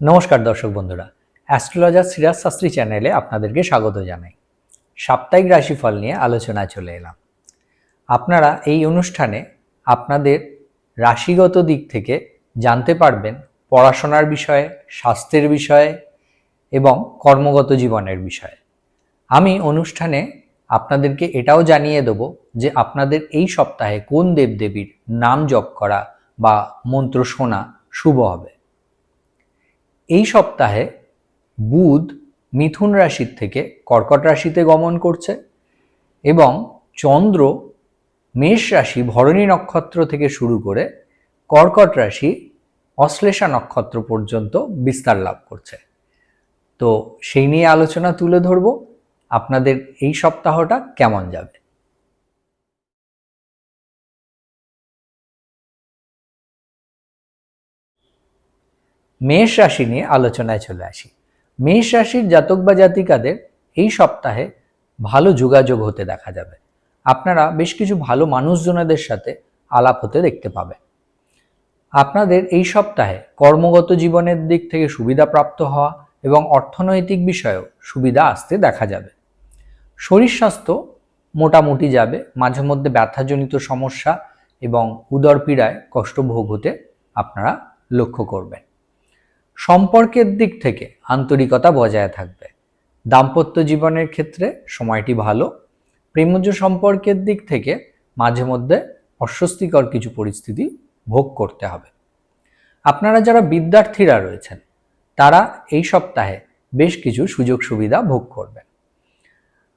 নমস্কার দর্শক বন্ধুরা। অ্যাস্ট্রোলজার সিরাজ শাস্ত্রী চ্যানেলে আপনাদেরকে স্বাগত জানাই। সাপ্তাহিক রাশিফল নিয়ে আলোচনায় চলে এলাম। আপনারা এই অনুষ্ঠানে আপনাদের রাশিগত দিক থেকে জানতে পারবেন পড়াশোনার বিষয়ে, স্বাস্থ্যের বিষয়ে এবং কর্মগত জীবনের বিষয়ে। আমি অনুষ্ঠানে আপনাদেরকে এটাও জানিয়ে দেব যে আপনাদের এই সপ্তাহে কোন দেবদেবীর নাম জপ করা বা মন্ত্র শোনা শুভ হবে। এই সপ্তাহে বুধ মিথুন রাশির থেকে কর্কট রাশিতে গমন করছে এবং চন্দ্র মেষ রাশি ভরণী নক্ষত্র থেকে শুরু করে কর্কট রাশি অশ্লেষা নক্ষত্র পর্যন্ত বিস্তার লাভ করছে। তো সেই নিয়ে আলোচনা তুলে ধরব। আপনাদের এই সপ্তাহটা কেমন যাবে? মেষ রাশি নিয়ে আলোচনায় চলে আসি। মেষ রাশির জাতক বা জাতিকাদের এই সপ্তাহে ভালো যোগাযোগ হতে দেখা যাবে। আপনারা বেশ কিছু ভালো মানুষজনেদের সাথে আলাপ হতে দেখতে পাবেন। আপনাদের এই সপ্তাহে কর্মগত জীবনের দিক থেকে সুবিধা প্রাপ্ত হওয়া এবং অর্থনৈতিক বিষয়েও সুবিধা আসতে দেখা যাবে। শরীর স্বাস্থ্য মোটামুটি যাবে, মাঝে মধ্যে ব্যথাজনিত সমস্যা এবং উদর পীড়ায় কষ্ট ভোগ হতে আপনারা লক্ষ্য করবেন। সম্পর্কের দিক থেকে আন্তরিকতা বজায় থাকবে। দাম্পত্য জীবনের ক্ষেত্রে সময়টি ভালো। প্রেমজ সম্পর্কের দিক থেকে মাঝে মধ্যে অস্বস্তিকর কিছু পরিস্থিতি ভোগ করতে হবে। আপনারা যারা বিদ্যার্থীরা রয়েছেন, তারা এই সপ্তাহে বেশ কিছু সুযোগ সুবিধা ভোগ করবেন।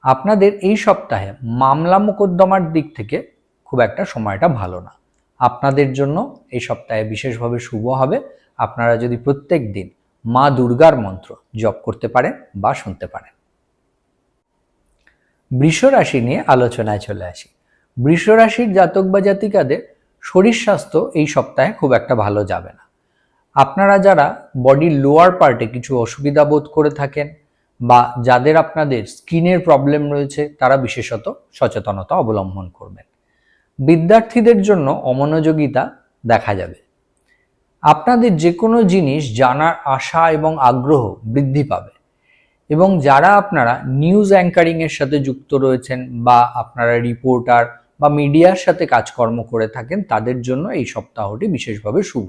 আপনাদের এই সপ্তাহে মামলা মোকদ্দমার দিক থেকে খুব একটা সময়টা ভালো না। আপনাদের জন্য এই সপ্তাহে বিশেষভাবে শুভ হবে। আপনারা যদি প্রত্যেক দিন মা দুর্গার মন্ত্র জপ করতে পারেন বা শুনতে পারেন। বৃষ রাশি নিয়ে আলোচনায় চলে আসি। বৃষ রাশির জাতক বা জাতিকাদের শরীর স্বাস্থ্য এই সপ্তাহে খুব একটা ভালো যাবে না। আপনারা যারা বডির লোয়ার পার্টে কিছু অসুবিধা বোধ করে থাকেন বা যাদের আপনাদের স্কিনের প্রবলেম রয়েছে, তারা বিশেষত সচেতনতা অবলম্বন করবেন। বিদ্যার্থীদের জন্য অমনোযোগিতা দেখা যাবে। আপনাদের যে কোনো জিনিস জানার আশা এবং আগ্রহ বৃদ্ধি পাবে। এবং যারা আপনারা নিউজ অ্যাঙ্কারিংয়ের সাথে যুক্ত রয়েছেন বা আপনারা রিপোর্টার বা মিডিয়ার সাথে কাজকর্ম করে থাকেন, তাদের জন্য এই সপ্তাহটি বিশেষভাবে শুভ।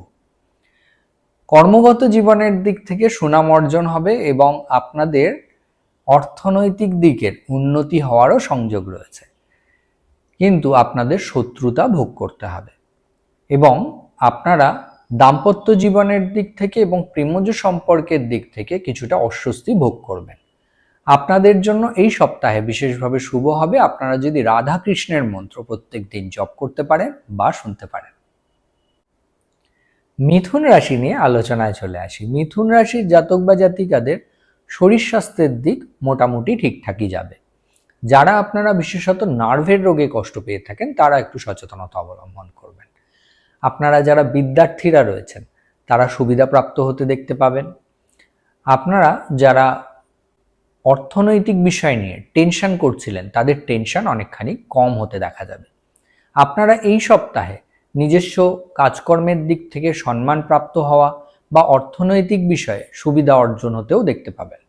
কর্মগত জীবনের দিক থেকে সুনাম অর্জন হবে এবং আপনাদের অর্থনৈতিক দিকের উন্নতি হওয়ারও সংযোগ রয়েছে। কিন্তু আপনাদের শত্রুতা ভোগ করতে হবে। এবং আপনারা দাম্পত্য জীবনের দিক থেকে এবং প্রেমজ সম্পর্কের দিক থেকে কিছুটা অস্বস্তি ভোগ করবেন। আপনাদের জন্য এই সপ্তাহে বিশেষভাবে শুভ হবে আপনারা যদি রাধা কৃষ্ণের মন্ত্র প্রত্যেক দিন জপ করতে পারেন বা শুনতে পারেন। মিথুন রাশি নিয়ে আলোচনায় চলে আসি। মিথুন রাশির জাতক বা জাতিকাদের শরীর স্বাস্থ্যের দিক মোটামুটি ঠিকঠাকই যাবে। যারা আপনারা বিশেষত নার্ভের রোগে কষ্ট পেয়ে থাকেন তারা একটু সচেতনতা অবলম্বন করবেন আপনারা যারা বিদ্যার্থীরা রয়েছেন, তারা সুবিধাপ্রাপ্ত হতে দেখতে পাবেন। আপনারা যারা অর্থনৈতিক বিষয় নিয়ে টেনশন করছিলেন, তাদের টেনশন অনেকখানি কম হতে দেখা যাবে। আপনারা এই সপ্তাহে নিজস্ব কাজকর্মের দিক থেকে সম্মান প্রাপ্ত হওয়া বা অর্থনৈতিক বিষয়ে সুবিধা অর্জন হতেও দেখতে পাবেন।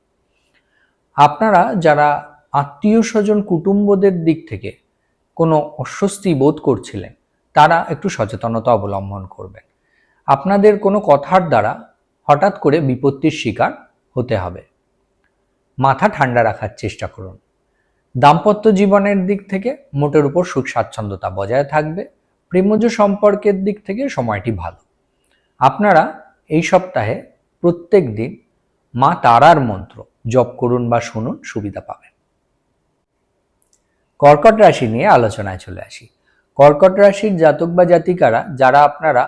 আপনারা যারা আত্মীয় স্বজন কুটুম্বদের দিক থেকে কোনো অস্বস্তি বোধ করছিলেন তারা একটু সচেতনতা অবলম্বন করবেন। আপনাদের কোনো কথার দ্বারা হঠাৎ করে বিপত্তির শিকার হতে হবে। মাথা ঠান্ডা রাখার চেষ্টা করুন। দাম্পত্য জীবনের দিক থেকে মোটের উপর সুখ স্বাচ্ছন্দ্যতা বজায় থাকবে। প্রেমজ সম্পর্কের দিক থেকে সময়টি ভালো। আপনারা এই সপ্তাহে প্রত্যেক দিন মা তারার মন্ত্র জপ করুন বা শুনুন, সুবিধা পাবেন। কর্কট রাশি নিয়ে আলোচনায় চলে আসি। কর্কট রাশির জাতক বা জাতিকারা, যারা আপনারা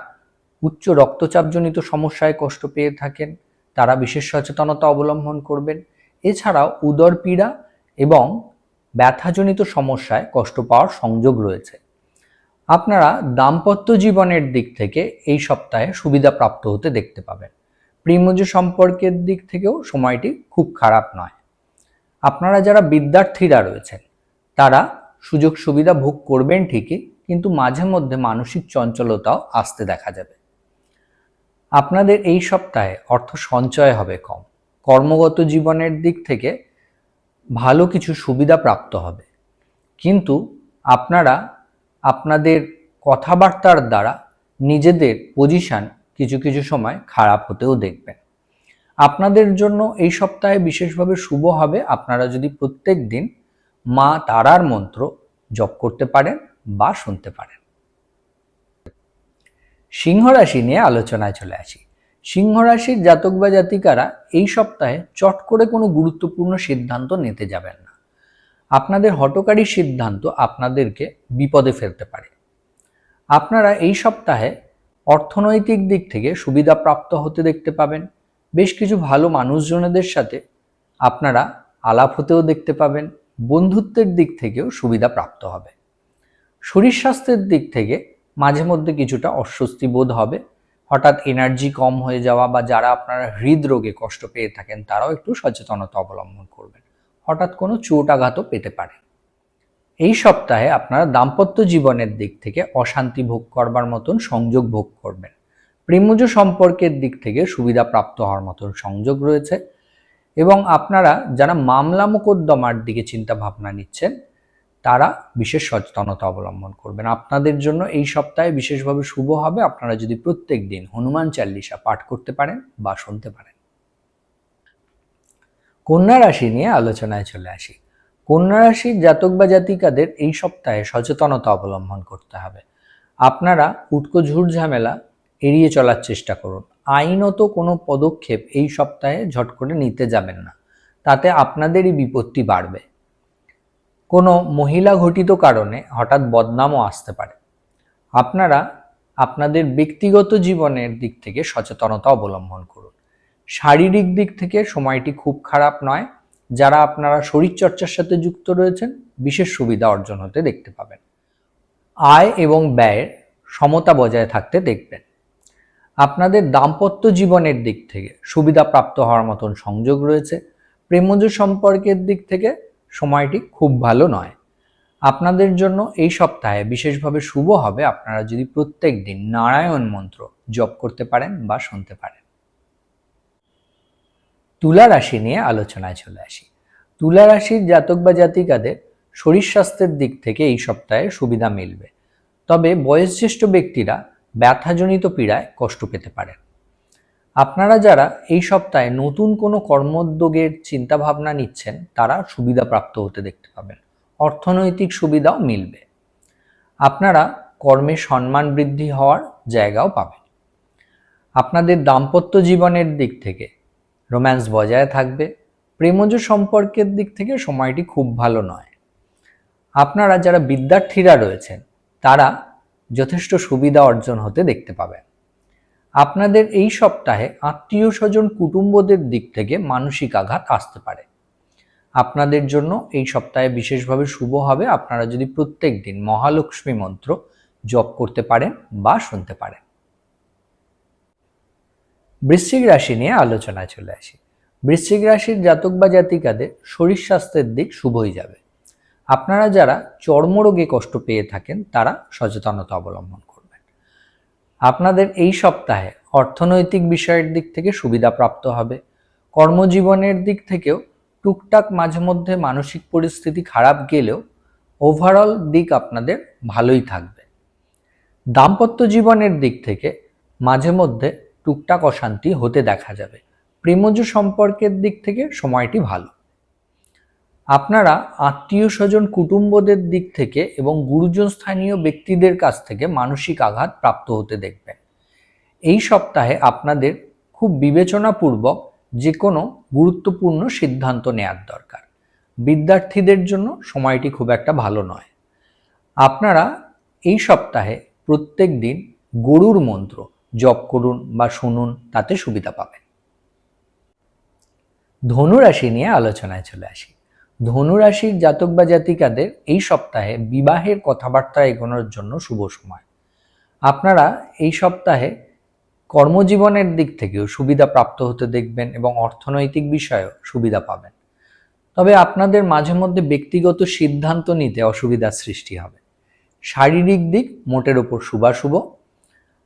উচ্চ রক্তচাপজনিত সমস্যায় কষ্ট পেয়ে থাকেন, তারা বিশেষ সচেতনতা অবলম্বন করবেন। এছাড়াও উদর পীড়া এবং ব্যথাজনিত সমস্যায় কষ্ট পাওয়ার সংযোগ রয়েছে। আপনারা দাম্পত্য জীবনের দিক থেকে এই সপ্তাহে সুবিধা প্রাপ্ত হতে দেখতে পাবেন। প্রেমজ সম্পর্কের দিক থেকেও সময়টি খুব খারাপ নয়। আপনারা যারা বিদ্যার্থীরা রয়েছেন, তারা সুযোগ সুবিধা ভোগ করবেন ঠিকই কিন্তু মাঝে মধ্যে মানসিক চঞ্চলতাও আসতে দেখা যাবে। আপনাদের এই সপ্তাহে অর্থ সঞ্চয় হবে কম। কর্মগত জীবনের দিক থেকে ভালো কিছু সুবিধা প্রাপ্ত হবে। কিন্তু আপনারা আপনাদের কথাবার্তার দ্বারা নিজেদের পজিশন কিছু কিছু সময় খারাপ হতেও দেখবেন। আপনাদের জন্য এই সপ্তাহে বিশেষভাবে শুভ হবে। আপনারা যদি প্রত্যেক দিন মা তারার মন্ত্র জপ করতে পারেন বা শুনতে পারেন। সিংহ রাশি নিয়ে আলোচনায় চলে আসি। সিংহ রাশির জাতক বা জাতিকারা এই সপ্তাহে চট করে কোনো গুরুত্বপূর্ণ সিদ্ধান্ত নিতে যাবেন না। আপনাদের হটকারী সিদ্ধান্ত আপনাদেরকে বিপদে ফেলতে পারে। আপনারা এই সপ্তাহে অর্থনৈতিক দিক থেকে সুবিধা প্রাপ্ত হতে দেখতে পাবেন। বেশ কিছু ভালো মানুষজনেদের সাথে আপনারা আলাপ হতেও দেখতে পাবেন। বন্ধুত্বের দিক থেকেও সুবিধা প্রাপ্ত হবে। শরীর স্বাস্থ্যের দিক থেকে মাঝে মধ্যে কিছুটা অস্বস্তি বোধ হবে। হঠাৎ এনার্জি কম হয়ে যাওয়া বা যারা আপনারা হৃদরোগে কষ্ট পেয়ে থাকেন, তারাও একটু সচেতনতা অবলম্বন করবেন। হঠাৎ কোনো চোট আঘাতও পেতে পারে। এই সপ্তাহে আপনারা দাম্পত্য জীবনের দিক থেকে অশান্তি ভোগ করবার মতন সংযোগ ভোগ করবেন। প্রেমজ সম্পর্কের দিক থেকে সুবিধা প্রাপ্ত হওয়ার মতন সংযোগ রয়েছে এবং আপনারা যারা মামলা মোকদ্দমার দিকে চিন্তা ভাবনা নিচ্ছেন তারা বিশেষ সচেতনতা অবলম্বন করবেন। আপনাদের জন্য এই সপ্তাহে বিশেষভাবে শুভ হবে। আপনারা যদি প্রত্যেক দিন হনুমান চাল্লিশা পাঠ করতে পারেন বা শুনতে পারেন। কন্যা রাশি নিয়ে আলোচনায় চলে আসি। কন্যা রাশির জাতক বা জাতিকাদের এই সপ্তাহে সচেতনতা অবলম্বন করতে হবে। আপনারা উটকো ঝুট ঝামেলা এড়িয়ে চলার চেষ্টা করুন। আইনত কোনো পদক্ষেপ এই সপ্তাহে ঝট করে নিতে যাবেন না। তাতে আপনাদেরই বিপত্তি বাড়বে। কোনো মহিলা ঘটিত কারণে হঠাৎ বদনামও আসতে পারে। আপনারা আপনাদের ব্যক্তিগত জীবনের দিক থেকে সচেতনতা অবলম্বন করুন। শারীরিক দিক থেকে সময়টি খুব খারাপ নয়। যারা আপনারা শরীরচর্চার সাথে যুক্ত রয়েছেন, বিশেষ সুবিধা অর্জন হতে দেখতে পাবেন। আয় এবং ব্যয়ের সমতা বজায় থাকতে দেখবেন। আপনাদের দাম্পত্য জীবনের দিক থেকে সুবিধা প্রাপ্ত হওয়ার মতন সংযোগ রয়েছে। প্রেমজ সম্পর্কের দিক থেকে সময়টি খুব ভালো নয়। আপনাদের জন্য এই সপ্তাহে বিশেষভাবে শুভ হবে আপনারা যদি প্রত্যেক দিন নারায়ণ মন্ত্র জপ করতে পারেন বা শুনতে পারেন। তুলা রাশি নিয়ে আলোচনায় চলে আসি। তুলা রাশির জাতক বা জাতিকাদের শরীর স্বাস্থ্যের দিক থেকে এই সপ্তাহে সুবিধা মিলবে। তবে বয়োজ্যেষ্ঠ ব্যক্তিরা ব্যথাজনিত পীড়ায় কষ্ট পেতে পারেন। আপনারা যারা এই সপ্তাহে নতুন কোনো কর্মোদ্যোগের চিন্তাভাবনা নিচ্ছেন, তারা সুবিধা প্রাপ্ত হতে দেখতে পাবেন। অর্থনৈতিক সুবিধাও মিলবে। আপনারা কর্মে সম্মান বৃদ্ধি হওয়ার জায়গাও পাবেন। আপনাদের দাম্পত্য জীবনের দিক থেকে রোম্যান্স বজায় থাকবে। প্রেমজ সম্পর্কের দিক থেকে সময়টি খুব ভালো নয়। আপনারা যারা বিদ্যার্থীরা রয়েছেন, তারা যথেষ্ট সুবিধা অর্জন হতে দেখতে পাবেন। আপনাদের এই সপ্তাহে আত্মীয় স্বজন কুটুম্বদের দিক থেকে মানসিক আঘাত আসতে পারে। আপনাদের জন্য এই সপ্তাহে বিশেষভাবে শুভ হবে। আপনারা যদি প্রত্যেক দিন মহালক্ষ্মী মন্ত্র জপ করতে পারেন বা শুনতে পারেন। বৃশ্চিক রাশি নিয়ে আলোচনায় চলে আসি। বৃশ্চিক রাশির জাতক বা জাতিকাদের শরীর স্বাস্থ্যের দিক শুভই যাবে। আপনারা যারা চর্মরোগে কষ্ট পেয়ে থাকেন, তারা সচেতনতা অবলম্বন আপনাদের এই সপ্তাহে অর্থনৈতিক বিষয়ের দিক থেকে সুবিধা প্রাপ্ত হবে। কর্মজীবনের দিক থেকেও টুকটাক মাঝে মধ্যে মানসিক পরিস্থিতি খারাপ গেলেও ওভারঅল দিক আপনাদের ভালোই থাকবে। দাম্পত্য জীবনের দিক থেকে মাঝে মধ্যে টুকটাক অশান্তি হতে দেখা যাবে। প্রেমজ সম্পর্কের দিক থেকে সময়টি ভালো। আপনারা আত্মীয় স্বজন কুটুম্বদের দিক থেকে এবং গুরুজন স্থানীয় ব্যক্তিদের কাছ থেকে মানসিক আঘাত প্রাপ্ত হতে দেখবেন। এই সপ্তাহে আপনাদের খুব বিবেচনাপূর্বক যে কোনো গুরুত্বপূর্ণ সিদ্ধান্ত নেয়ার দরকার। বিদ্যার্থীদের জন্য সময়টি খুব একটা ভালো নয়। আপনারা এই সপ্তাহে প্রত্যেক দিন গরুর মন্ত্র জপ করুন বা শুনুন, তাতে সুবিধা পাবেন। ধনুরাশি নিয়ে আলোচনায় চলে আসি। ধনুরাশির জাতক বা জাতিকাদের এই সপ্তাহে বিবাহের কথাবার্তা এগোনোর জন্য শুভ সময়। আপনারা এই সপ্তাহে কর্মজীবনের দিক থেকেও সুবিধা প্রাপ্ত হতে দেখবেন এবং অর্থনৈতিক বিষয়েও সুবিধা পাবেন। তবে আপনাদের মাঝে মধ্যে ব্যক্তিগত সিদ্ধান্ত নিতে অসুবিধার সৃষ্টি হবে। শারীরিক দিক মোটের ওপর শুভাশুভ।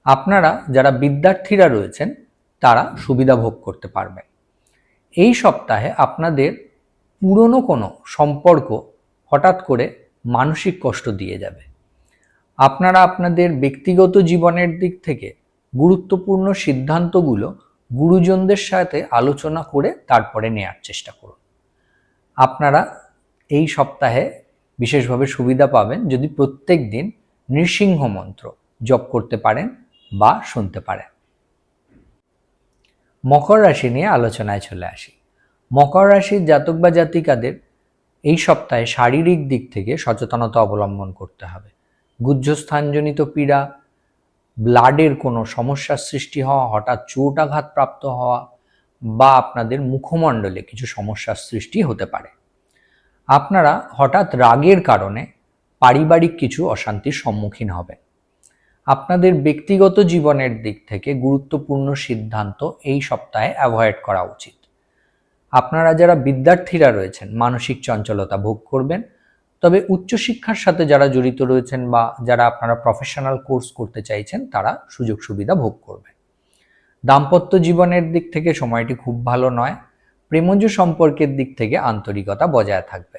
আপনারা যারা বিদ্যার্থীরা রয়েছেন, তারা সুবিধা ভোগ করতে পারবেন। এই সপ্তাহে আপনাদের পুরনো কোনো সম্পর্ক হঠাৎ করে মানসিক কষ্ট দিয়ে যাবে। আপনারা আপনাদের ব্যক্তিগত জীবনের দিক থেকে গুরুত্বপূর্ণ সিদ্ধান্তগুলো গুরুজনদের সাথে আলোচনা করে তারপরে নেয়ার চেষ্টা করুন। আপনারা এই সপ্তাহে বিশেষভাবে সুবিধা পাবেন যদি প্রত্যেক দিন নৃসিংহ মন্ত্র জপ করতে পারেন বা শুনতে পারেন। মকর রাশি নিয়ে আলোচনায় চলে আসি। মকর রাশির জাতক বা জাতিকাদের এই সপ্তাহে শারীরিক দিক থেকে সচেতনতা অবলম্বন করতে হবে। গুজ্জস্থানজনিত পীড়া, ব্লাডের কোনো সমস্যার সৃষ্টি হওয়া, হঠাৎ চোট আঘাত প্রাপ্ত হওয়া বা আপনাদের মুখমণ্ডলে কিছু সমস্যার সৃষ্টি হতে পারে। আপনারা হঠাৎ রাগের কারণে পারিবারিক কিছু অশান্তির সম্মুখীন হবেন। আপনাদের ব্যক্তিগত জীবনের দিক থেকে গুরুত্বপূর্ণ সিদ্ধান্ত এই সপ্তাহে অ্যাভয়েড করা উচিত। আপনারা যারা বিদ্যার্থীরা রয়েছেন, মানসিক চঞ্চলতা ভোগ করবেন। তবে উচ্চশিক্ষার সাথে যারা জড়িত রয়েছেন বা যারা আপনারা প্রফেশনাল কোর্স করতে চাইছেন, তারা সুযোগ সুবিধা ভোগ করবেন। দাম্পত্য জীবনের দিক থেকে সময়টি খুব ভালো নয়, প্রেমজ সম্পর্কের দিক থেকে আন্তরিকতা বজায় থাকবে।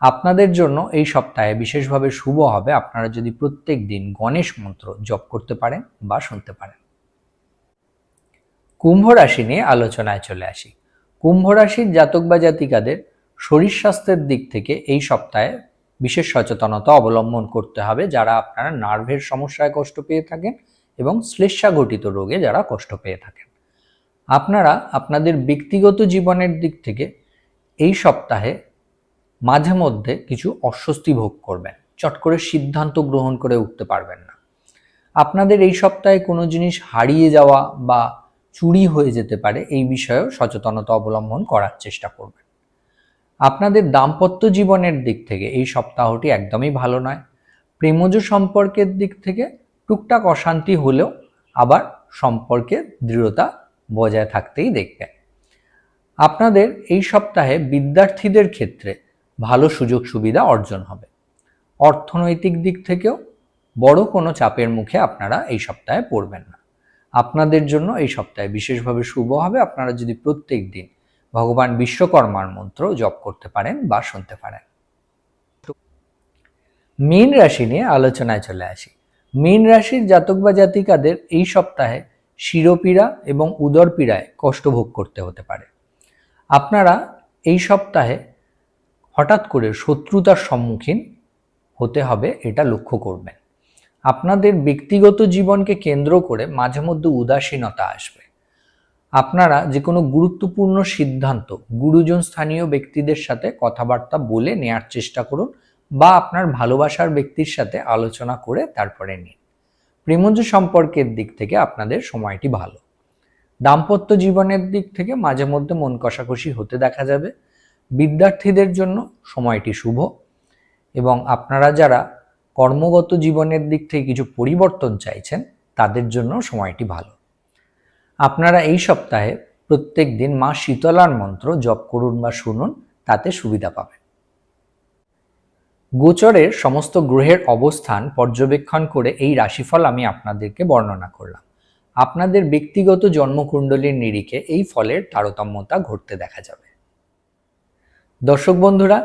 আপনাদের জন্য এই সপ্তাহে বিশেষভাবে শুভ হবে, আপনারা যদি প্রত্যেক দিন গণেশ মন্ত্র জপ করতে পারেন বা শুনতে পারেন। কুম্ভ রাশি নিয়ে আলোচনায় চলে আসি। কুম্ভ রাশির জাতক বা জাতিকাদের শরীর স্বাস্থ্যের দিক থেকে এই সপ্তাহে বিশেষ সচেতনতা অবলম্বন করতে হবে যারা আপনারা নার্ভের সমস্যায় কষ্ট পেয়ে থাকেন এবং শ্লেষা ঘটিত রোগে যারা কষ্ট পেয়ে থাকেন। আপনারা আপনাদের ব্যক্তিগত জীবনের দিক থেকে এই সপ্তাহে মাঝে মধ্যে কিছু অস্বস্তি ভোগ করবেন। চট করে সিদ্ধান্ত গ্রহণ করে উঠতে পারবেন না। আপনাদের এই সপ্তাহে কোনো জিনিস হারিয়ে যাওয়া বা চুরি হয়ে যেতে পারে এই বিষয়েও সচেতনতা অবলম্বন করার চেষ্টা করবেন। আপনাদের দাম্পত্য জীবনের দিক থেকে এই সপ্তাহটি একদমই ভালো নয়। প্রেমজ সম্পর্কের দিক থেকে টুকটাক অশান্তি হলেও আবার সম্পর্কের দৃঢ়তা বজায় থাকতেই দেখবেন। আপনাদের এই সপ্তাহে বিদ্যার্থীদের ক্ষেত্রে ভালো সুযোগ সুবিধা অর্জন হবে। অর্থনৈতিক দিক থেকেও বড় কোনো চাপের মুখে আপনারা এই সপ্তাহে পড়বেন না। আপনাদের জন্য এই সপ্তাহে বিশেষভাবে শুভ হবে। আপনারা যদি প্রত্যেক দিন ভগবান বিশ্বকর্মার মন্ত্র জপ করতে পারেন বা শুনতে পারেন। মীন রাশি নিয়ে আলোচনায় চলে আসি। মীন রাশির জাতক বা জাতিকাদের এই সপ্তাহে শিরোপীড়া এবং উদরপীড়ায় কষ্ট ভোগ করতে হতে পারে। আপনারা এই সপ্তাহে হঠাৎ করে শত্রুতার সম্মুখীন হতে হবে, এটা লক্ষ্য করবেন। আপনাদের ব্যক্তিগত জীবনকে কেন্দ্র করে মাঝে মধ্যে উদাসীনতা আসবে। আপনারা যে কোনো গুরুত্বপূর্ণ সিদ্ধান্ত গুরুজন স্থানীয় ব্যক্তিদের সাথে কথাবার্তা বলে নেয়ার চেষ্টা করুন বা আপনার ভালোবাসার ব্যক্তির সাথে আলোচনা করে তারপরে নিন। প্রেমজ সম্পর্কের দিক থেকে আপনাদের সময়টি ভালো। দাম্পত্য জীবনের দিক থেকে মাঝে মধ্যে মন কষাকষি হতে দেখা যাবে। বিদ্যার্থীদের জন্য সময়টি শুভ এবং আপনারা যারা কর্মগত জীবনের দিক থেকে কিছু পরিবর্তন চাইছেন, তাদের জন্য সময়টি ভালো। আপনারা এই সপ্তাহে প্রত্যেক দিন মা শীতলার মন্ত্র জপ করুন বা শুনুন, তাতে সুবিধা পাবেন। গোচরের সমস্ত গ্রহের অবস্থান পর্যবেক্ষণ করে এই রাশিফল আমি আপনাদেরকে বর্ণনা করলাম। আপনাদের ব্যক্তিগত জন্মকুণ্ডলীর নিরিখে এই ফলের তারতম্যতা ঘটতে দেখা যাবে। দর্শক বন্ধুরা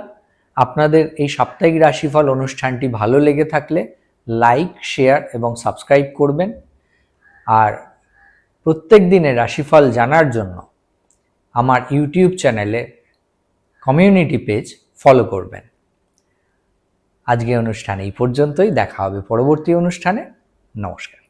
আপনাদের এই সাপ্তাহিক রাশিফল অনুষ্ঠানটি ভালো লেগে থাকলে লাইক, শেয়ার এবং সাবস্ক্রাইব করবেন। আর প্রত্যেক দিনের রাশিফল জানার জন্য আমার ইউটিউব চ্যানেলে কমিউনিটি পেজ ফলো করবেন। আজকে অনুষ্ঠানে এই পর্যন্তই। দেখা হবে পরবর্তী অনুষ্ঠানে। নমস্কার।